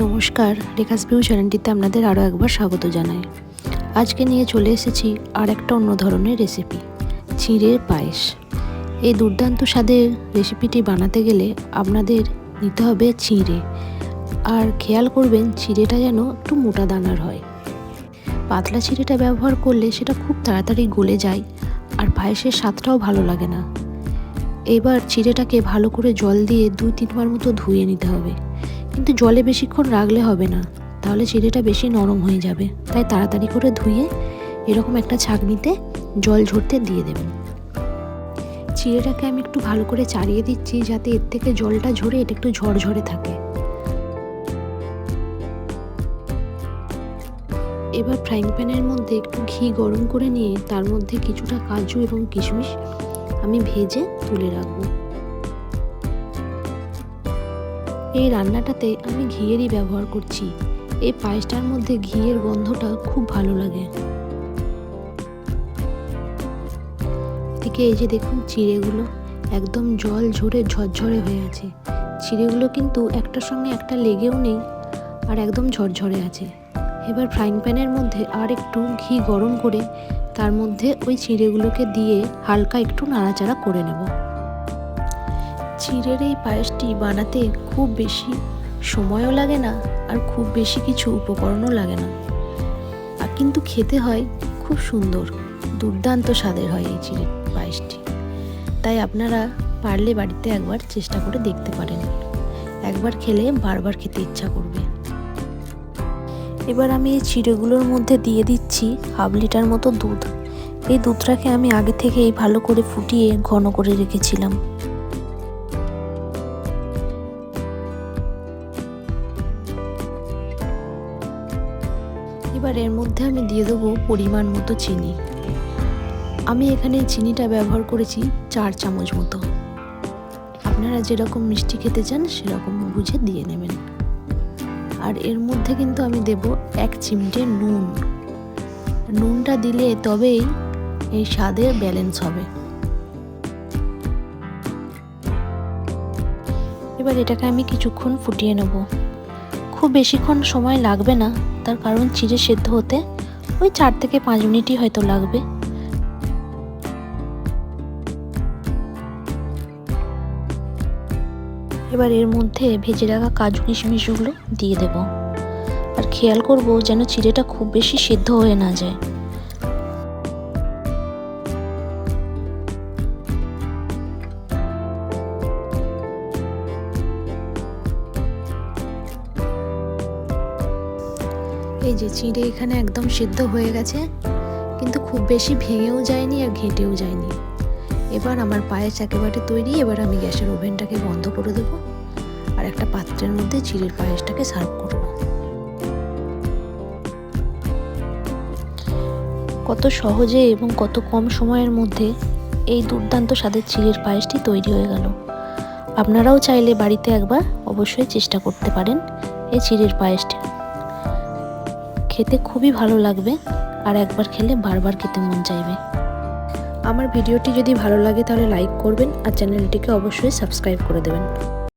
নমস্কার, রেখাস ভিউ চ্যানেলটিতে আপনাদের আরও একবার স্বাগত জানাই। আজকে নিয়ে চলে এসেছি আর একটা অন্য ধরনের রেসিপি চিঁড়ের পায়েস। এই দুর্দান্ত স্বাদের রেসিপিটি বানাতে গেলে আপনাদের নিতে হবে চিঁড়ে। আর খেয়াল করবেন, চিঁড়েটা যেন একটু মোটা দানার হয়। পাতলা চিঁড়েটা ব্যবহার করলে সেটা খুব তাড়াতাড়ি গলে যায় আর পায়েসের স্বাদটাও ভালো লাগে না। এবার চিড়েটাকে ভালো করে জল দিয়ে দুই তিনবার মতো ধুয়ে নিতে হবে। কিন্তু জলে বেশিক্ষণ রাখলে হবে না। তাহলে চিড়েটা বেশি নরম হয়ে যাবে। তাই তাড়াতাড়ি করে ধুয়ে এরকম একটা ছাঁকনিতে জল ঝরতে দিয়ে দেবেন। চিড়েটাকে আমি একটু ভালো করে চাড়িয়ে দিচ্ছি যাতে এর থেকে জলটা ঝরে এটা একটু ঝরঝরে থাকে। এবার ফ্রাইং প্যানের মধ্যে একটু ঘি গরম করে নিয়ে তার মধ্যে কিছুটা কাজু এবং কিশমিশ আমি ভেজে তুলে রাখব। এই রান্নাটাতে আমি ঘিয়েরই ব্যবহার করছি। এই পায়েসটার মধ্যে ঘিয়ের গন্ধটা খুব ভালো লাগে। এদিকে এই যে দেখুন চিড়েগুলো, একদম জল ঝরে ঝরঝরে হয়ে আছে। চিড়েগুলো কিন্তু একটার সঙ্গে একটা লেগেও নেই আর একদম ঝরঝরে আছে। এবার ফ্রাইং প্যানের মধ্যে আর একটু ঘি গরম করে তার মধ্যে ওই চিড়েগুলোকে দিয়ে হালকা একটু নাড়াচাড়া করে নেব। চিড়ের এই পায়েসটি বানাতে খুব বেশি সময়ও লাগে না আর খুব বেশি কিছু উপকরণও লাগে না। আর কিন্তু খেতে হয় খুব সুন্দর, দুর্দান্ত স্বাদের হয় এই চিড়ের পায়েসটি। তাই আপনারা পারলে বাড়িতে একবার চেষ্টা করে দেখতে পারেন। একবার খেলে বারবার খেতে ইচ্ছা করবে। এবার আমি এই চিড়েগুলোর মধ্যে দিয়ে দিচ্ছি হাফ লিটার মতো দুধ। এই দুধটাকে আমি আগে থেকেই ভালো করে ফুটিয়ে ঘন করে রেখেছিলাম। এবার এর মধ্যে আমি দিয়ে দেবো পরিমাণ মতো চিনি। আমি এখানে চিনিটা ব্যবহার করেছি চার চামচ মতো। আপনারা যেরকম মিষ্টি খেতে চান, সেরকম বুঝে দিয়ে নেবেন। আর এর মধ্যে কিন্তু আমি দেব এক চিমটে নুন। নুনটা দিলে তবেই এই স্বাদের ব্যালেন্স হবে। এবার এটাকে আমি কিছুক্ষণ ফুটিয়ে নেব। খুব বেশিক্ষণ সময় লাগবে না। তার কারণ চিড়ে সেদ্ধ হতে ওই চার থেকে পাঁচ মিনিটই হয়তো লাগবে। এবার এর মধ্যে ভেজে রাখা কাজু কিশমিশগুলো দিয়ে দেব। আর খেয়াল করব যেন চিড়েটা খুব বেশি সেদ্ধ হয়ে না যায়। এই যে চিঁড়ে এখানে একদম সিদ্ধ হয়ে গেছে, কিন্তু খুব বেশি ভেঙেও যায়নি আর ঘেঁটেও যায়নি। এবার আমার পায়েস একেবারে তৈরি, এবার আমি গ্যাসের ওভেনটাকে বন্ধ করে দেবো আর একটা পাত্রের মধ্যে চিড়ের পায়েসটাকে সার্ভ করব। কত সহজে এবং কত কম সময়ের মধ্যে এই দুর্দান্ত স্বাদের চিড়ের পায়েসটি তৈরি হয়ে গেল। আপনারাও চাইলে বাড়িতে একবার অবশ্যই চেষ্টা করতে পারেন এই চিড়ের পায়েসটি। খেতে খুবই ভালো লাগবে আর একবার খেলে বারবার খেতে মন চাইবে। আমার ভিডিওটি যদি ভালো লাগে তাহলে লাইক করবেন আর চ্যানেলটিকে অবশ্যই সাবস্ক্রাইব করে দেবেন।